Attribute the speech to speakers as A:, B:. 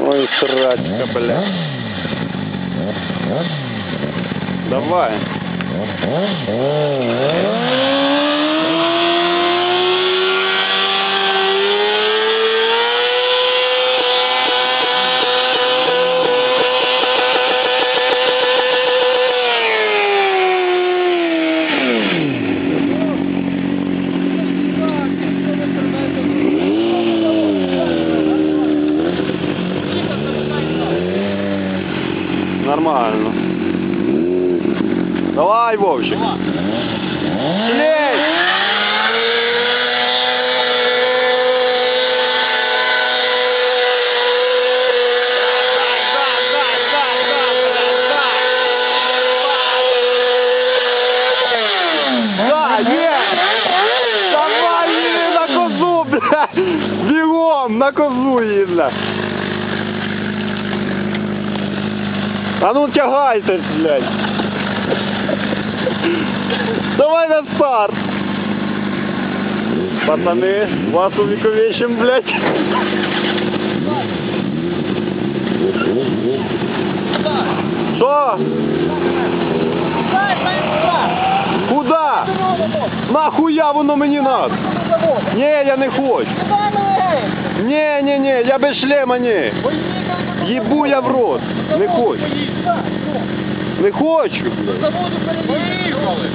A: Ой, срачка, бля. Давай. Нормально. Давай, Вовчик. Слей! Да, есть! Давай її на козу, блядь! Бігом на козу її, блядь! А ну тягайтесь, блядь! Давай на старт! Пацаны, вас увековечим, блядь! Что? Куда? Нахуя воно мені надо? Ні, я не хочу. Ні, ні, ні, я без шлема ні. Їбу я в рот. Не хочу. Не хочу. блядь.
B: Поїхали!